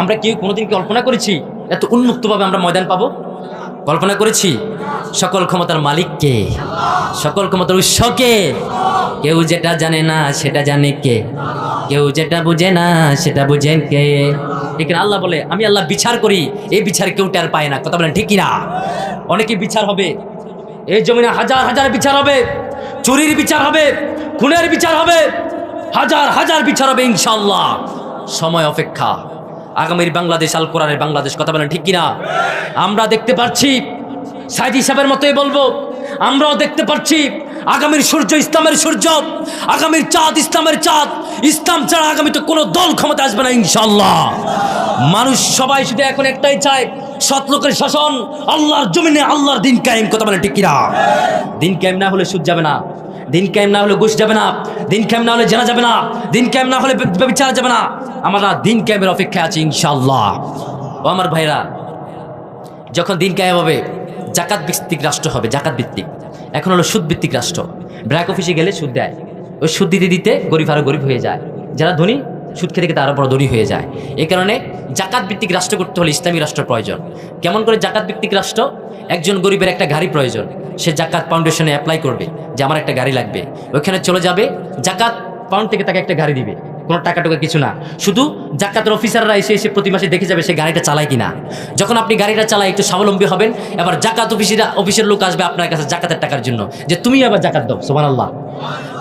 আমরা কেউ কোনোদিন কল্পনা করেছি এত উন্মুক্তভাবে আমরা ময়দান পাবো? কল্পনা করেছি সকল ক্ষমতার মালিককে, সকল ক্ষমতার উৎসকে। কেউ যেটা জানে না সেটা জানে কে? কেউ যেটা বুঝে না সেটা বুঝেন কে? এখানে আল্লাহ বলে, আমি আল্লাহ বিচার করি, এই বিচার কেউ টের পায় না। কথা বলেন, ঠিক না অনেকে বিচার হবে, এই জমিনে হাজার হাজার বিচার হবে, চুরির বিচার হবে, খুনের বিচার হবে, হাজার হাজার বিচার হবে ইনশাল্লাহ সময় অপেক্ষা। আগামীর বাংলাদেশ, আল কোরআনের বাংলাদেশ, কথা বলেন ঠিক কিনা? আমরা দেখতে পাচ্ছি সাইদি সাহেবের মতোই বলব, আমরাও দেখতে পাচ্ছি আগামীর সূর্য ইসলামের সূর্য, আগামীর চাঁদ ইসলামের চাঁদ, ইসলাম ছাড়া আগামীতে কোনো দল ক্ষমতা আসবে না ইনশাল্লাহ মানুষ সবাই শুধু এখন একটাই চায়, সৎ লোকের শাসন, আল্লাহর জমিনে আল্লাহর দিন কায়েম, কথা বলে ঠিক কিনা? দিন কায়েম না হলে সুদ যাবে না। দিন কায়েম না হলে ঘুষ যাবে না, দিন কায়েম না হলে জানা যাবে না, দিন কায়েম না হলে বিচার যাবে না। আমরা দিন কায়েমের অপেক্ষায় আছি ইনশাল্লাহ ও আমার ভাইরা যখন দিন কায়েম হবে, জাকাত ভিত্তিক রাষ্ট্র হবে, জাকাত ভিত্তিক। এখন হলো সুদ ভিত্তিক রাষ্ট্র। ব্র্যাক অফিসে গেলে সুদ দেয়। ওই সুদ দিতে দিতে গরিব আরও গরিব হয়ে যায়। যারা ধনী, সুদ খেতে খেতে আরও বড় ধনী হয়ে যায়। এই কারণে জাকাত ভিত্তিক রাষ্ট্র করতে হলে ইসলামী রাষ্ট্র প্রয়োজন। কেমন করে জাকাত ভিত্তিক রাষ্ট্র? একজন গরিবের একটা গাড়ি প্রয়োজন। সে জাকাত ফাউন্ডেশনে অ্যাপ্লাই করবে যে আমার একটা গাড়ি লাগবে। ওইখানে চলে যাবে, জাকাত পাউন্ড থেকে তাকে একটা গাড়ি দিবে। কোনো টাকা টাকা কিছু না। শুধু জাকাতের অফিসাররা এসে এসে প্রতি মাসে দেখে যাবে সে গাড়িটা চালায় কিনা। যখন আপনি গাড়িটা চালায়, একটু স্বাবলম্বী হবেন, এবার জাকাত অফিসিরা, অফিসের লোক আসবে আপনার কাছে জাকাতের টাকার জন্য যে তুমি আবার জাকাত দাও সোমান আল্লাহ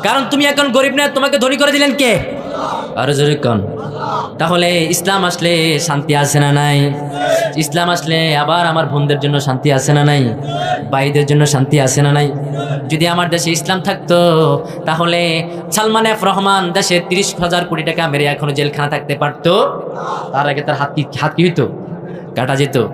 কারণ তুমি এখন গরিব না, তোমাকে ধনী করে দিলেন কে? আরও জোরে কন? তাহলে ইসলাম আসলে শান্তি আছে না নাই? ইসলাম আসলে আবার আমার বোনদের জন্য শান্তি আছে না নাই? ভাইদের জন্য শান্তি আছে না নাই? যদি আমার দেশে ইসলাম থাকতো, তাহলে সালমান এফ রহমান দেশে তিরিশ হাজার কোটি টাকা মেরে এখনও জেলখানা থাকতে পারতো। তার আগে তার হাত কি হাত কি হইতো? কাটা যেত।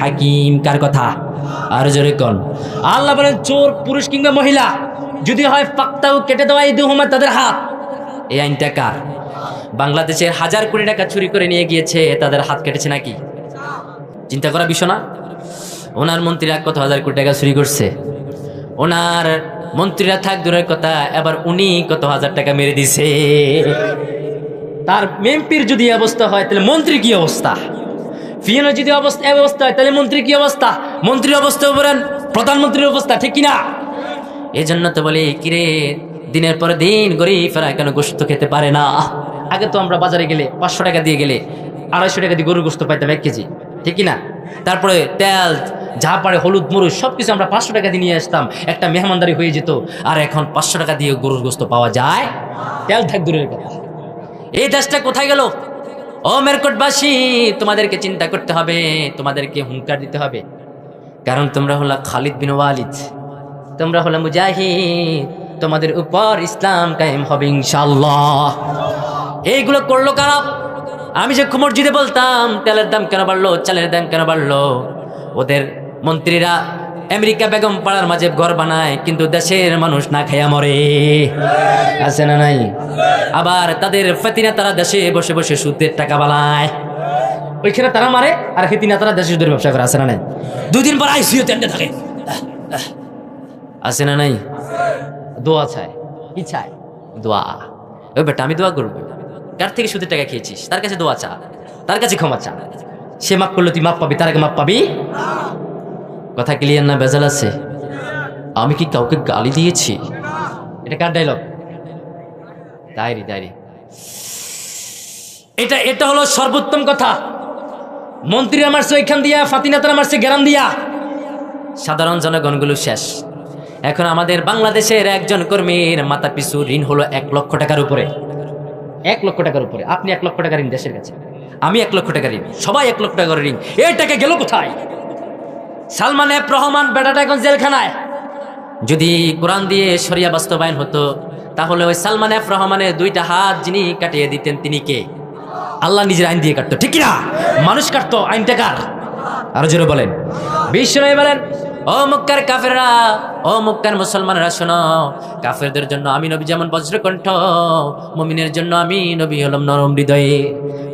হাকিম। কার কথা? আর জোরে কন। আল্লাহ বলেন, চোর, পুরুষ কিংবা মহিলা, যদি হয় পাক্তাও কেটে দেওয়া এই দুহুমা তাদের হাত। এই আইনটা কার? বাংলাদেশের হাজার কোটি টাকা চুরি করে নিয়ে গিয়েছে, তাদের হাত কেটেছে নাকি? চিন্তা করা বিষয় না? ওনার মন্ত্রীরা কত হাজার কোটি টাকা চুরি করছে? ওনার মন্ত্রীরা থাক দূরের কথা, এবার উনি কত হাজার টাকা মেরে দিছে? তার এমপির যদি অবস্থা হয়, তাহলে মন্ত্রীর কি অবস্থা? ফিএনের যদি অবস্থা অবস্থা হয়, তাহলে মন্ত্রী কি অবস্থা? মন্ত্রীর অবস্থা বলেন প্রধানমন্ত্রীর অবস্থা, ঠিক কিনা? এই জন্য তো বলি, কিরে, দিনের পর দিন গরিব গরিবরা কেন গোস্ত খেতে পারে না? আগে তো আমরা বাজারে গেলে পাঁচশো টাকা দিয়ে গেলে আড়াইশো টাকা দিয়ে গরুর গোস্ত পাইতাম এক কেজি, ঠিক কিনা? তারপরে তেল যা পারে হলুদ, মরুচ সব কিছু আমরা পাঁচশো টাকা দিয়ে নিয়ে আসতাম। একটা মেহমানদারি হয়ে যেত। আর এখন পাঁচশো টাকা দিয়ে গরুর গোস্ত পাওয়া যায়? তেল থাক দূরের কথা। এই দেশটা কোথায় গেল? ও মেরকটবাসী তোমাদেরকে চিন্তা করতে হবে, তোমাদেরকে হুঙ্কার দিতে হবে। কারণ তোমরা হলা খালিদ বিন ওয়ালিদ। তোমরা হলো মুজাহিদ। তোমাদের উপর ইসলাম কায়েম হবে ইনশাল্লাহ এইগুলো করল কারা? আমি যে মসজিদে বলতাম, তেলের দাম কেন বাড়লো? চালের দাম কেন বাড়লো? ওদের মন্ত্রীরা, আমেরিকা বেগম পাড়ার মাঝে ঘর বানায়, কিন্তু দেশের মানুষ না খাইয়া মরে। আছে না নাই? আবার তাদের ফেতিনা তারা দেশে বসে বসে সুদের টাকা বানায় ওইখানে তারা মারে, আর হেতিনা তারা দেশে সুদের ব্যবসা করে, আছে না নাই? দুদিন পর আইসিও তেন্ডে থাকে। আছে না নাই? দোয়া চায়। কি চায়? দোয়া। ওই বেটা, আমি দোয়া করব। কার থেকে সুদের টাকা খেয়েছিস? তার কাছে দোয়া চা। তার কাছে ক্ষমা চা। সে মাপ করল তুই মাপ পাবি, তার আগে মাপ পাবি। কথা ক্লিয়ার না বেজাল আছে? আমি কি কাউকে গালি দিয়েছি? এটা কার ডায়লগ ডায়েরি ডায়েরি। এটা এটা হলো সর্বোত্তম কথা। মন্ত্রীরা মারছে ওইখান দিয়া ফাতিনাতারা মারছে গ্রাম দিয়া। সাধারণ জনগণগুলো শেষ। এখন আমাদের বাংলাদেশের একজন কর্মীর মাথা পিছু ঋণ হলো এক লক্ষ টাকার উপরে। এক লক্ষ টাকার উপরে। আপনি এক লক্ষ টাকা ঋণ দেশের কাছে। আমি এক লক্ষ টাকা ঋণ। সবাই এক লক্ষ টাকার ঋণ। এই টাকা গেল কোথায়? সালমান এফ রহমান, বেটাটা এখন জেলখানায়। যদি কোরআন দিয়ে সরিয়া বাস্তবায়ন হতো, তাহলে ওই সালমান এফ রহমানের দুইটা হাত যিনি কাটিয়ে দিতেন, তিনি কে? আল্লাহ নিজের আইন দিয়ে কাটতো, ঠিক না মানুষ কাটতো, আইনটা কার? আরও জোরে বলেন। বিশ্ব বলেন ও মক্কার কাফেররা, ও মক্কার মুসলমানরা, শোনো। কাফেরদের জন্য আমি নবী যেমন বজ্রকণ্ঠ, মুমিনের জন্য আমি নবী হলাম নরম হৃদয়ে।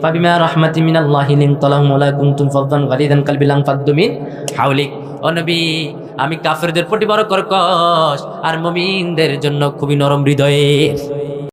ফাবিমা রহমাতি মিনাল্লাহি লিন তালাহুম ওয়া কুনতুম ফাদদান গালিদান কালবি লাং ফাদ্দু মিন হাওলিক। ও নবী, আমি কাফেরদের প্রতি বড় কর্কশ আর মমিনদের জন্য খুবই নরম হৃদয়ের